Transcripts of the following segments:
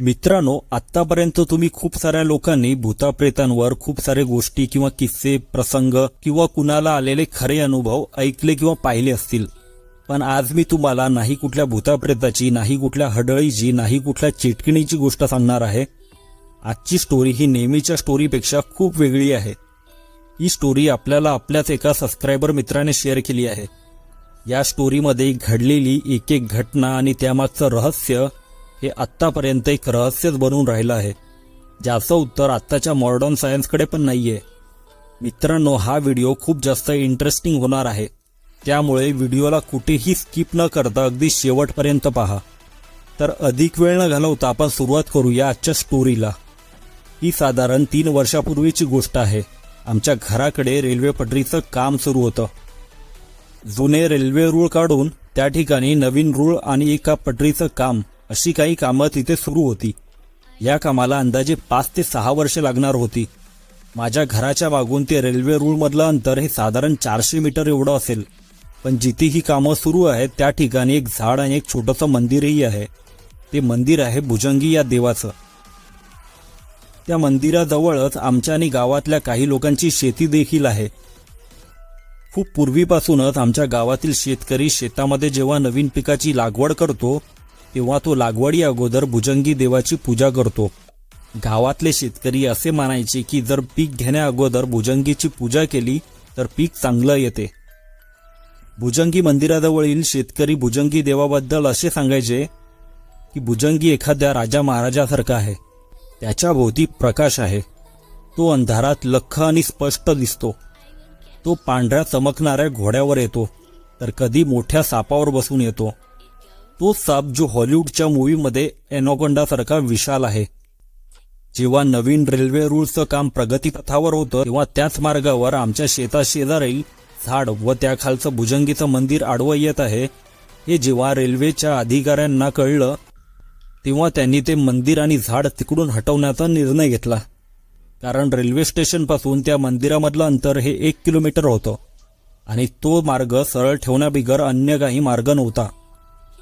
मित्रांनो आतापर्यंत तुम्ही खूप साऱ्या लोकांनी भूताप्रेतांवर खूप सारे गोष्टी किंवा किस्से प्रसंग किंवा कुणाला आलेले खरे अनुभव ऐकले किंवा पाहिले असतील. पण आज मी तुम्हाला नाही कुठल्या भूताप्रेताची नाही कुठल्या हडळीची नाही कुठल्या चिटकिणीची गोष्ट सांगणार आहे. आजची स्टोरी ही नेहमीच्या स्टोरीपेक्षा खूप वेगळी आहे. ही स्टोरी आपल्याला आपल्याच एका सबस्क्रायबर मित्राने शेअर केली आहे. या स्टोरीमध्ये घडलेली एक एक घटना आणि त्यामागचं रहस्य हे आत्तापर्यंत एक रहस्यच बनून राहिलं आहे. ज्याचं उत्तर आत्ताच्या मॉडर्न सायन्सकडे पण नाहीये. मित्रांनो हा व्हिडिओ खूप जास्त इंटरेस्टिंग होणार आहे. त्यामुळे व्हिडिओला कुठेही स्किप न करता अगदी शेवटपर्यंत पहा. तर अधिक वेळ न घालवता आपण सुरुवात करूया आजच्या स्टोरीला. ही साधारण तीन वर्षापूर्वीची गोष्ट आहे. आमच्या घराकडे रेल्वे पटरीचं काम सुरू होतं. जुने रेल्वे रूळ काढून त्या ठिकाणी नवीन रूळ आणि एका पटरीचं काम. अशी काही कामं तिथे सुरू होती. या कामाला अंदाजे पाच ते सहा वर्षे लागणार होती. माझ्या घराच्या मागून ते रेल्वे रूळमधलं अंतर हे साधारण चारशे मीटर एवढं असेल. पण जिथे ही कामं सुरू आहेत त्या ठिकाणी एक झाड आणि एक छोटंसं मंदिरही आहे. ते मंदिर आहे भुजंगी या देवाचं. त्या मंदिराजवळच आमच्या आणि गावातल्या काही लोकांची शेती देखील आहे. खूप पूर्वीपासूनच आमच्या गावातील शेतकरी शेतामध्ये जेव्हा नवीन पिकाची लागवड करतो तेव्हा तो लागवडी अगोदर भुजंगी देवाची पूजा करतो. गावातले शेतकरी असे मानायचे की जर पीक घेण्या अगोदर भुजंगीची पूजा केली तर पीक चांगलं येते. भुजंगी मंदिराजवळील शेतकरी भुजंगी देवाबद्दल असे सांगायचे की भुजंगी एखाद्या राजा महाराजासारखा आहे. त्याच्या भोवती प्रकाश आहे. तो अंधारात लख्ख आणि स्पष्ट दिसतो. तो पांढऱ्या चमकणाऱ्या घोड्यावर येतो तर कधी मोठ्या सापावर बसून येतो. तो साप जो हॉलिवूडच्या मूवीमध्ये एनोकोंडासारखा विशाल आहे. जेव्हा नवीन रेल्वे रूळचं काम प्रगतीपथावर होतं तेव्हा त्याच मार्गावर आमच्या शेताशेजारील झाड व त्याखालचं भुजंगीचं मंदिर आडवं येत आहे. हे जेव्हा रेल्वेच्या अधिकाऱ्यांना कळलं तेव्हा त्यांनी ते मंदिर आणि झाड तिकडून हटवण्याचा निर्णय घेतला. कारण रेल्वे स्टेशनपासून त्या मंदिरामधलं अंतर हे एक किलोमीटर होतं. आणि तो मार्ग सरळ ठेवण्याबिगर अन्य काही मार्ग नव्हता.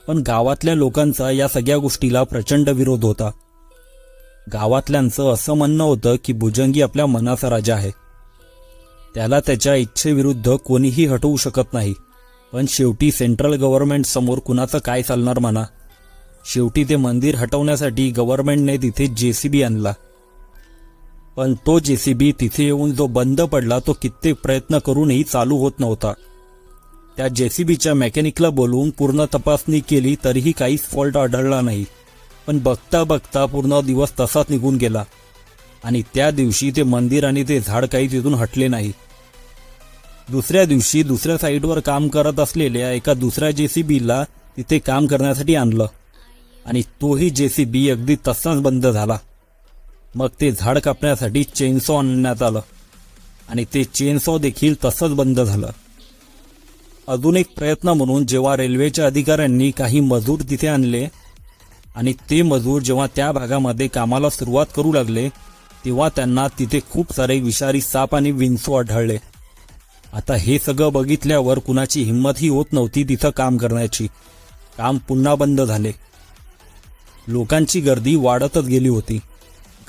पण गावातल्या लोकांचा या सगळ्या गोष्टीला प्रचंड विरोध होता. गावातल्यांचं असं म्हणणं होतं की भुजंगी आपल्या मनाचा राजा आहे. त्याला त्याच्या इच्छेविरुद्ध कोणीही हटवू शकत नाही. पण शेवटी सेंट्रल गव्हर्नमेंट समोर कुणाचं काय चालणार म्हणा? शेवटी ते मंदिर हटवण्यासाठी गव्हर्नमेंटने तिथे जेसीबी आणला. पण तो जेसीबी तिथे येऊन जो बंद पडला तो कित्येक प्रयत्न करूनही चालू होत नव्हता. त्या जेसीबीच्या मेकॅनिकला बोलवून पूर्ण तपासणी केली तरीही काहीच फॉल्ट आढळला नाही. पण बघता बघता पूर्ण दिवस तसाच निघून गेला. आणि त्या दिवशी ते मंदिर आणि ते झाड काही तिथून हटले नाही. दुसऱ्या दिवशी दुसऱ्या साईडवर काम करत असलेल्या एका दुसऱ्या जेसीबीला तिथे काम करण्यासाठी आणलं. आणि तोही जेसीबी अगदी तसाच बंद झाला. मग ते झाड कापण्यासाठी चेनसॉ आणण्यात आलं. आणि ते चेनसॉ देखील तसंच बंद झालं. अजून एक प्रयत्न म्हणून जेव्हा रेल्वेच्या अधिकाऱ्यांनी काही मजूर तिथे आणले आणि ते मजूर जेव्हा त्या भागामध्ये कामाला सुरुवात करू लागले तेव्हा त्यांना तिथे खूप सारे विषारी साप आणि विंचू आढळले. आता हे सगळं बघितल्यावर कुणाची हिंमतही होत नव्हती तिथं काम करण्याची. काम पुन्हा बंद झाले. लोकांची गर्दी वाढतच गेली होती.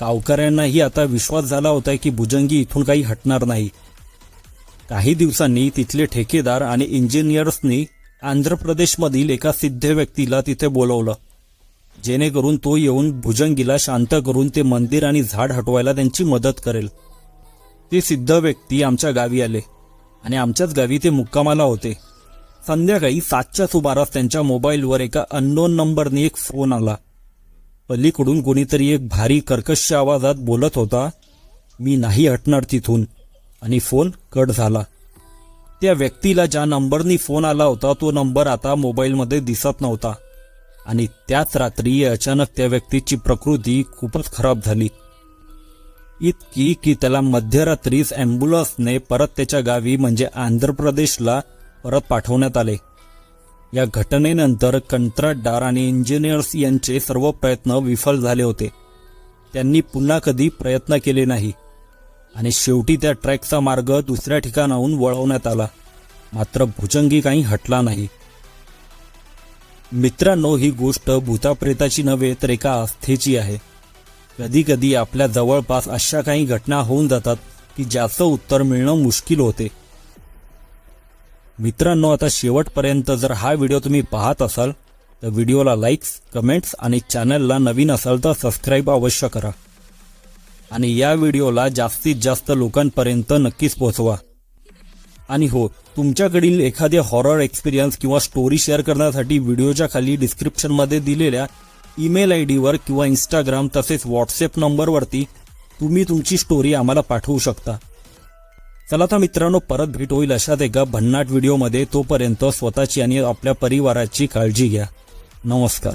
गावकऱ्यांनाही आता विश्वास झाला होता की भुजंगी इथून काही हटणार नाही. काही दिवसांनी तिथले ठेकेदार आणि इंजिनियर्सनी आंध्र प्रदेशमधील एका सिद्ध व्यक्तीला तिथे बोलवलं. जेणेकरून तो येऊन भुजंगीला शांत करून ते मंदिर आणि झाड हटवायला त्यांची मदत करेल. ते सिद्ध व्यक्ती आमच्या गावी आले आणि आमच्याच गावी ते मुक्कामाला होते. संध्याकाळी सातच्या सुमारास त्यांच्या मोबाईलवर एका अननोन नंबरने एक फोन आला. पलीकडून कोणीतरी एक भारी कर्कश आवाजात बोलत होता मी नाही हटणार तिथून. आणि फोन कट झाला. त्या व्यक्तीला ज्या नंबरनी फोन आला होता तो नंबर आता मोबाईलमध्ये दिसत नव्हता. आणि त्याच रात्री अचानक त्या व्यक्तीची प्रकृती खूपच खराब झाली. इतकी की त्याला मध्यरात्रीच अँब्युलन्सने परत त्याच्या गावी म्हणजे आंध्र प्रदेशला परत पाठवण्यात आले. या घटनेनंतर कंत्राटदार आणि इंजिनियर्स यांचे सर्व प्रयत्न विफल झाले होते. त्यांनी पुन्हा कधी प्रयत्न केले नाही. आणि शेवटी त्या ट्रॅकचा मार्ग दुसऱ्या ठिकाणाहून वळवण्यात आला. मात्र भुजंगी काही हटला नाही. मित्रांनो ही गोष्ट भूताप्रेताची नव्हे तर एका आस्थेची आहे. कधी कधी आपल्या जवळपास अशा काही घटना होऊन जातात की ज्याचं उत्तर मिळणं मुश्किल होते. मित्रांनो आता शेवटपर्यंत जर हा व्हिडिओ तुम्ही पाहत असाल तर व्हिडिओला लाईक्स कमेंट्स आणि चॅनलला नवीन असाल तर सबस्क्राईब अवश्य करा. आणि या व्हिडिओला जास्तीत जास्त लोकांपर्यंत नक्कीच पोहोचवा. आणि हो तुमच्याकडील एखादे हॉरर एक्सपिरियन्स किंवा स्टोरी शेअर करण्यासाठी व्हिडिओच्या खाली डिस्क्रिप्शनमध्ये दिलेल्या ईमेल आय डीवर किंवा इंस्टाग्राम तसेच व्हॉट्सअप नंबरवरती तुम्ही तुमची स्टोरी आम्हाला पाठवू शकता. चला तर मित्रांनो परत भेट होईल अशाच एका भन्नाट व्हिडिओमध्ये. तोपर्यंत स्वतःची आणि आपल्या परिवाराची काळजी घ्या. नमस्कार.